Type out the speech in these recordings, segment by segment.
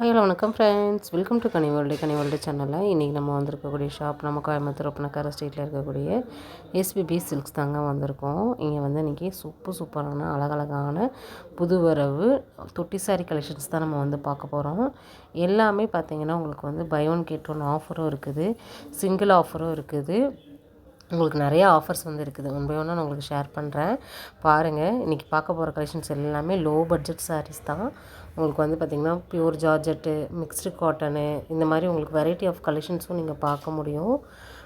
Hello வணக்கம் friends welcome to Kani world Kani world சேனலில் இன்றைக்கி நம்ம வந்திருக்கக்கூடிய ஷாப் நம்ம கோயம்புத்தூர் ஒப்பனக்கார ஸ்ட்ரீட்டில் இருக்கக்கூடிய எஸ்பிபி சில்க்ஸ் தாங்க வந்திருக்கோம். இங்கே வந்து இன்றைக்கி சூப்பர் சூப்பரான அழகழகான புதுவரவு தொட்டி சாரி கலெக்ஷன்ஸ் தான் நம்ம வந்து பார்க்க போகிறோம் எல்லாமே பார்த்திங்கன்னா உங்களுக்கு வந்து பை ஒன் கெட் ஒன் ஆஃபரும் இருக்குது. சிங்கிள் ஆஃபரும் இருக்குது. உங்களுக்கு நிறைய ஆஃபர்ஸ் வந்து இருக்குது. ஒன் பை ஒன்னாக நான் உங்களுக்கு ஷேர் பண்ணுறேன் பாருங்கள் இன்றைக்கி பார்க்க போகிற கலெக்ஷன்ஸ் எல்லாமே லோ பட்ஜெட் சாரீஸ் தான். உங்களுக்கு வந்து பார்த்திங்கன்னா பியூர் ஜார்ஜெட்டு மிக்ஸ்டு காட்டனு இந்த மாதிரி உங்களுக்கு வெரைட்டி ஆஃப் கலெக்ஷன்ஸும் நீங்கள் பார்க்க முடியும்.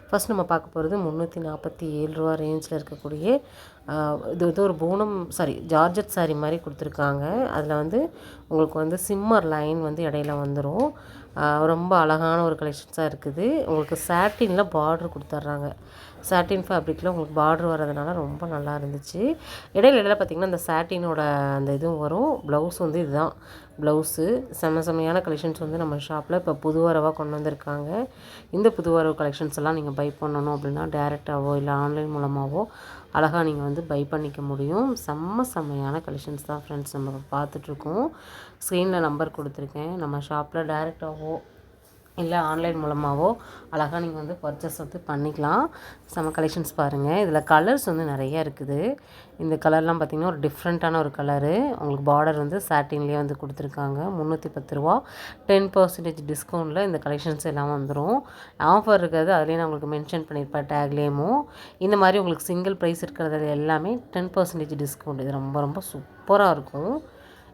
ஃபஸ்ட் நம்ம பார்க்க போகிறது முந்நூற்றி நாற்பத்தி ஏழு ரூபா ரேஞ்சில் இருக்கக்கூடிய இது வந்து ஒரு பூனம் சாரி ஜார்ஜெட் சாரி மாதிரி கொடுத்துருக்காங்க. அதில் வந்து உங்களுக்கு வந்து சிம்மர் லைன் வந்து இடையில வந்துடும் ரொம்ப அழகான ஒரு கலெக்ஷன்ஸாக இருக்குது. உங்களுக்கு சாட்டினில் பார்டர் கொடுத்துட்றாங்க சாட்டின் ஃபேப்ரிக்கில் உங்களுக்கு பார்டர் வர்றதுனால ரொம்ப நல்லா இருந்துச்சு. இடையில இடையில பார்த்திங்கன்னா அந்த சாட்டினோட அந்த இதுவும் வரும். ப்ளவுஸ் வந்து இதுதான். ப்ளவுஸு செம்ம செம்மையான கலெக்ஷன்ஸ் வந்து நம்ம ஷாப்பில் இப்போ புது வரவாக கொண்டு வந்திருக்காங்க. இந்த புது வரவு கலெக்ஷன்ஸ் எல்லாம் நீங்கள் பை பண்ணணும் அப்படின்னா டேரெக்டாகவோ இல்லை ஆன்லைன் மூலமாகவோ அழகாக நீங்கள் வந்து பை பண்ணிக்க முடியும். செம்ம செம்மையான கலெக்ஷன்ஸ் தான் ஃப்ரெண்ட்ஸ் நம்ம பார்த்துட்ருக்கோம் ஸ்க்ரீனில் நம்பர் கொடுத்துருக்கேன். நம்ம ஷாப்பில் டேரெக்டாகவோ இல்லை ஆன்லைன் மூலமாகவோ அழகாக நீங்கள் வந்து பர்ச்சேஸ் வந்து பண்ணிக்கலாம். செம்ம கலெக்ஷன்ஸ் பாருங்கள் இதில் கலர்ஸ் வந்து நிறைய இருக்குது. இந்த கலர்லாம் பார்த்திங்கன்னா ஒரு டிஃப்ரெண்ட்டான ஒரு கலரு உங்களுக்கு பார்டர் வந்து சாட்டின்லேயே வந்து கொடுத்துருக்காங்க. முந்நூற்றி பத்து ரூபா. டென் பர்சன்டேஜ் டிஸ்கவுண்ட்டில் இந்த கலெக்ஷன்ஸ் எல்லாம் வந்துடும் ஆஃபர் இருக்கிறது அதுலேயே நான் உங்களுக்கு மென்ஷன் பண்ணியிருப்பேன் டேக்லேயுமோ இந்த மாதிரி உங்களுக்கு சிங்கிள் ப்ரைஸ் இருக்கிறது எல்லாமே டென் பர்சன்டேஜ் டிஸ்கவுண்ட் இது ரொம்ப ரொம்ப சூப்பராக இருக்கும்.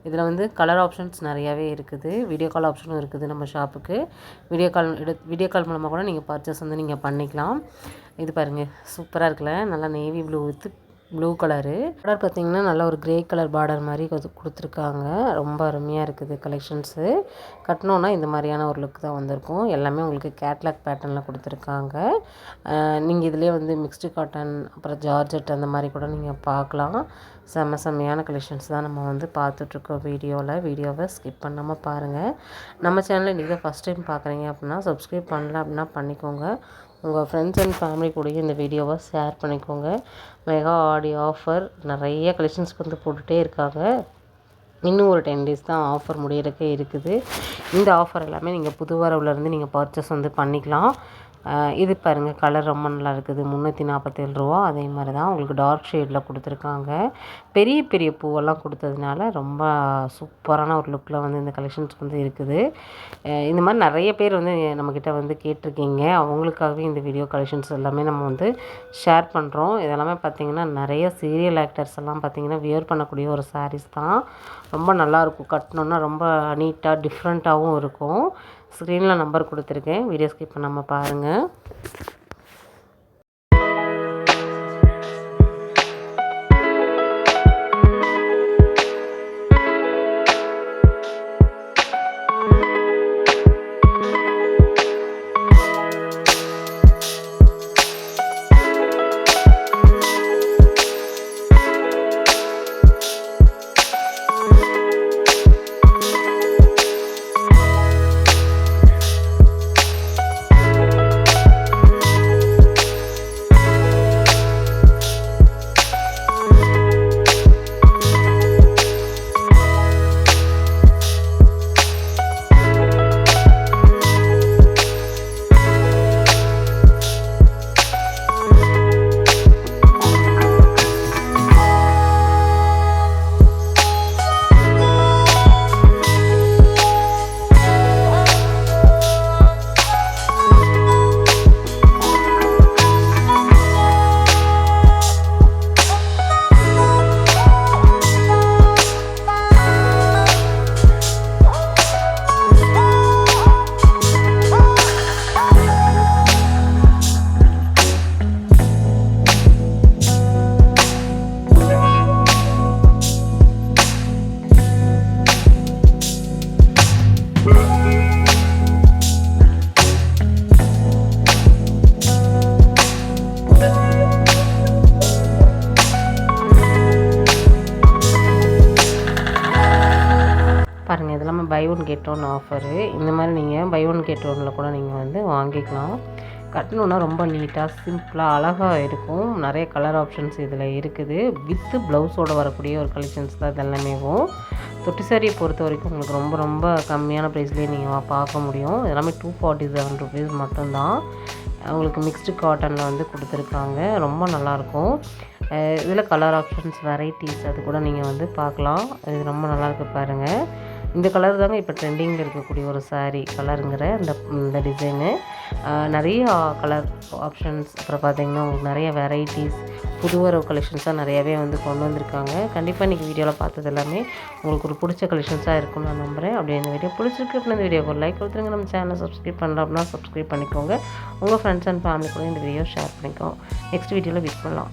இதில் வந்து கலர் ஆப்ஷன்ஸ் நிறையாவே இருக்குது. வீடியோ கால் ஆப்ஷனும் இருக்குது நம்ம ஷாப்புக்கு வீடியோ கால் எடு வீடியோ கால் மூலமாக கூட நீங்கள் பர்ச்சேஸ் வந்து நீங்கள் பண்ணிக்கலாம். இது பாருங்கள் சூப்பராக இருக்குல்ல? நல்லா navy blue with blue colour. Border பார்த்தீங்கன்னா நல்ல ஒரு கிரே கலர் பார்டர் மாதிரி கொடுத்துருக்காங்க. ரொம்ப அருமையாக இருக்குது கலெக்ஷன்ஸு கட்டினோன்னா இந்த மாதிரியான ஒரு லுக் தான் வந்திருக்கும். எல்லாமே உங்களுக்கு கேட்லாக் பேட்டர்னில் கொடுத்துருக்காங்க. நீங்கள் இதிலே வந்து மிக்ஸ்டு காட்டன் அப்புறம் ஜார்ஜெட் அந்த மாதிரி கூட நீங்கள் பார்க்கலாம். செம்ம செம்மையான கலெக்ஷன்ஸ் தான் நம்ம வந்து பார்த்துட்ருக்கோம் வீடியோவில் வீடியோவை ஸ்கிப் பண்ணாமல் பாருங்கள் நம்ம சேனலில் இன்றைக்கி தான் ஃபஸ்ட் டைம் பார்க்குறீங்க அப்படின்னா சப்ஸ்கிரைப் பண்ணல அப்படின்னா பண்ணிக்கோங்க. உங்கள் ஃப்ரெண்ட்ஸ் அண்ட் ஃபேமிலி கூடயும் இந்த வீடியோவை ஷேர் பண்ணிக்கோங்க. மெகா ஆடி ஆஃபர் நிறைய கலெக்ஷன்ஸ்க்கு வந்து போட்டுகிட்டே இருக்காங்க. இன்னும் ஒரு டென் டேஸ் தான் ஆஃபர் முடியறதுக்கே இருக்குது. இந்த ஆஃபர் எல்லாமே நீங்கள் புது வரவுலேருந்து நீங்கள் பர்ச்சேஸ் வந்து பண்ணிக்கலாம். இது பாருங்கள் கலர் ரொம்ப நல்லா இருக்குது முந்நூற்றி நாற்பத்தேழு ரூபா. அதே மாதிரி தான் உங்களுக்கு டார்க் ஷேடில் கொடுத்துருக்காங்க. பெரிய பெரிய பூவெல்லாம் கொடுத்ததுனால ரொம்ப சூப்பரான ஒரு லுக்கில் வந்து இந்த கலெக்ஷன்ஸ் வந்து இருக்குது. இந்த மாதிரி நிறைய பேர் வந்து நம்மக்கிட்ட வந்து கேட்டிருக்கீங்க. அவங்களுக்காகவே இந்த வீடியோ கலெக்ஷன்ஸ் எல்லாமே நம்ம வந்து ஷேர் பண்ணுறோம் இதெல்லாமே பார்த்திங்கன்னா நிறைய சீரியல் ஆக்டர்ஸ் எல்லாம் பார்த்திங்கன்னா வியர் பண்ணக்கூடிய ஒரு சாரீஸ் தான். ரொம்ப நல்லாயிருக்கும் கட்டணுன்னா ரொம்ப நீட்டாக டிஃப்ரெண்ட்டாகவும் இருக்கும். ஸ்க்ரீனில் நம்பர் கொடுத்துருக்கேன். வீடியோ ஸ்கிப் பண்ணாமல் பாருங்கள் பாருங்கள் ஒன் கெட் ஒன் ஆஃபரு இந்த மாதிரி நீங்கள் பை ஒன் கெட் ஒனில் கூட நீங்கள் வந்து வாங்கிக்கலாம். கட்டணுன்னா ரொம்ப நீட்டாக சிம்பிளாக அழகாக இருக்கும். நிறைய கலர் ஆப்ஷன்ஸ் இதில் இருக்குது. வித்து ப்ளவுஸோடு வரக்கூடிய ஒரு கலெக்ஷன்ஸ் தான் இதெல்லாமேவும் தொட்டி சாரியை பொறுத்த வரைக்கும் உங்களுக்கு ரொம்ப ரொம்ப கம்மியான ப்ரைஸ்லேயே நீங்கள் பார்க்க முடியும். எல்லாமே டூ ஃபார்ட்டி செவன் ருபீஸ் மட்டும்தான். உங்களுக்கு மிக்ஸ்டு காட்டனில் வந்து கொடுத்துருக்காங்க. ரொம்ப நல்லாயிருக்கும் இதில் கலர் ஆப்ஷன்ஸ் வெரைட்டிஸ் அது கூட நீங்கள் வந்து பார்க்கலாம். இது ரொம்ப நல்லாயிருக்கு பாருங்கள் இந்த கலர் தாங்க இப்போ ட்ரெண்டிங்கில் இருக்கக்கூடிய ஒரு சாரீ கலருங்கிற இந்த இந்த டிசைனு நிறைய கலர் ஆப்ஷன்ஸ் அப்புறம் பார்த்திங்கன்னா உங்களுக்கு நிறைய வெரைட்டிஸ் புது வரவு கலெக்ஷன்ஸாக நிறையவே வந்து கொண்டு வந்திருக்காங்க. கண்டிப்பாக இன்றைக்கி வீடியோவில் பார்த்தது எல்லாமே உங்களுக்கு ஒரு பிடிச்ச கலெக்ஷன்ஸாக இருக்கும்னு நான் நம்புகிறேன் அப்படி இந்த வீடியோ பிடிச்சிருக்கு அப்படின்னு இந்த வீடியோக்கு ஒரு லைக் கொடுத்துருங்க. நம்ம சேனலை சப்ஸ்கிரைப் பண்ணலாம் அப்படின்னா சப்ஸ்கிரைப் பண்ணிக்கோங்க. உங்கள் ஃப்ரெண்ட்ஸ் அண்ட் ஃபேமிலி கூட இந்த வீடியோ ஷேர் பண்ணிக்கோங்க. நெக்ஸ்ட் வீடியோவில் விட் பண்ணலாம்.